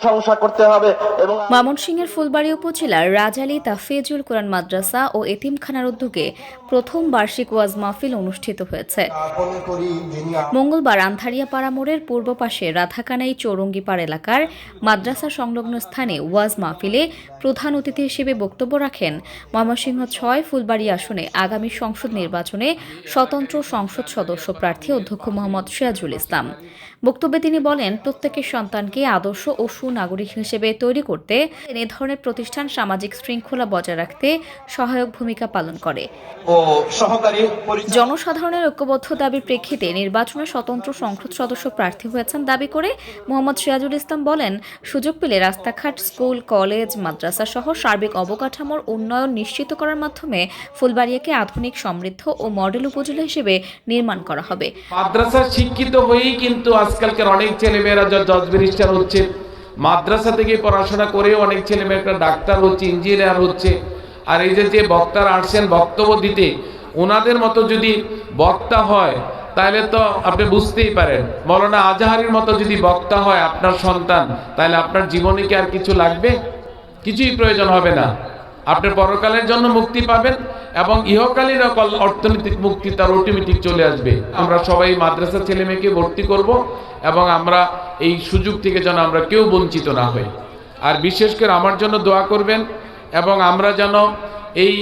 করতে হবে এবং ময়মনসিংহের ফুলবাড়ী উপজেলার রাজালী তাফিজুল কোরআন মাদ্রাসা ও এতিমখানার উদ্যোগে প্রথম বার্ষিক ওয়াজ মাহফিল অনুষ্ঠিত হয়েছে। মঙ্গলবার আন্থারিয়া পাড়া মোড়ের পূর্ব পাশে রাধাকানাই চৌরঙ্গিপাড় এলাকার মাদ্রাসা সংলগ্ন স্থানে ওয়াজ মাহফিলে প্রধান অতিথি হিসেবে বক্তব্য রাখেন ময়মনসিংহ ছয় ফুলবাড়ী আসনে আগামী সংসদ নির্বাচনে স্বতন্ত্র সংসদ সদস্য প্রার্থী অধ্যক্ষ মোহাম্মদ সিরাজুল ইসলাম। বক্তব্যে তিনি বলেন প্রত্যেকের সন্তানকে আদর্শ ও সুনাগরিক হিসেবে তৈরি করতে এ ধরনের প্রতিষ্ঠান সামাজিক শৃঙ্খলা বজায় রাখতে সহায়ক ভূমিকা পালন করে। ও সহকারী পরিচালক জনসাধারণের ঐক্যবদ্ধ দাবির প্রেক্ষিতে নির্বাচনে স্বতন্ত্র সংসদ সদস্য প্রার্থী হয়েছেন দাবি করে মোহাম্মদ সিরাজুল ইসলাম বলেন সুযোগ পেলে রাস্তাঘাট স্কুল কলেজ মাদ্রাসা সহ সার্বিক অবকাঠামোর উন্নয়ন নিশ্চিত করার মাধ্যমে ফুলবাড়িয়াকে আধুনিক সমৃদ্ধ ও মডেল উপজেলা হিসেবে নির্মাণ করা হবে। মাদ্রাসার শিক্ষিত হয়েই কিন্তু আজকালকার অনেক ছেলেমেয়েরা জজ ব্যারিস্টার হচ্ছে মাদ্রাসা থেকে পড়াশোনা করে অনেক ছেলেমেয়েরা ডাক্তার হচ্ছে ইঞ্জিনিয়ার হচ্ছে। আর এই যে যে বক্তারা আসছেন বক্তব্য দিতে, ওনাদের মতো যদি বক্তা হয়, তাহলে তো আপনি বুঝতেই পারেন। মৌলানা আজাহারির মতো যদি বক্তা হয় আপনার সন্তান, তাহলে আপনার জীবনে কি আর কিছু লাগবে? কিছুই প্রয়োজন হবে না। আপনি পরকালের জন্য মুক্তি পাবেন এবং ইহকালীন অর্থনৈতিক মুক্তি তার অটোমেটিক চলে আসবে। আমরা সবাই মাদ্রাসা ছেলে মেয়েকে ভর্তি করব এবং আমরা এই সুযোগ থেকে যেন আমরা কেউ বঞ্চিত না হই। আর বিশেষ করে আমার জন্য দোয়া করবেন এবং আমরা যেন এই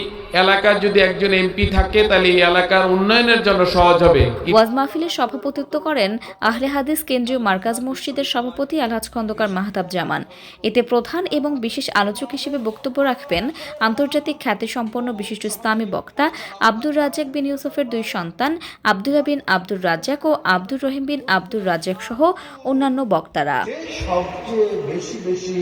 এলাকার যদি একজন এমপি থাকে তাহলে এই এলাকার উন্নয়নের জন্য সহজ হবে। ওয়াজ মাহফিলের সভাপতিত্ব করেন আহলে হাদিস কেন্দ্রীয় মার্কাজ মসজিদের সভাপতি আলহাজ খন্দকার মাহতাব জামান। এতে প্রধান এবং বিশেষ আলোচক হিসেবে বক্তব্য রাখবেন আন্তর্জাতিক খ্যাতিসম্পন্ন বিশিষ্ট ইসলামী বক্তা আব্দুর রাজ্জাক বিন ইউসুফের দুই সন্তান আব্দুল্লাহ বিন আব্দুর রাজ্জাক ও আব্দুর রহিম বিন আব্দুর রাজ্জাক সহ অন্যান্য বক্তারা। সবচেয়ে বেশি বেশি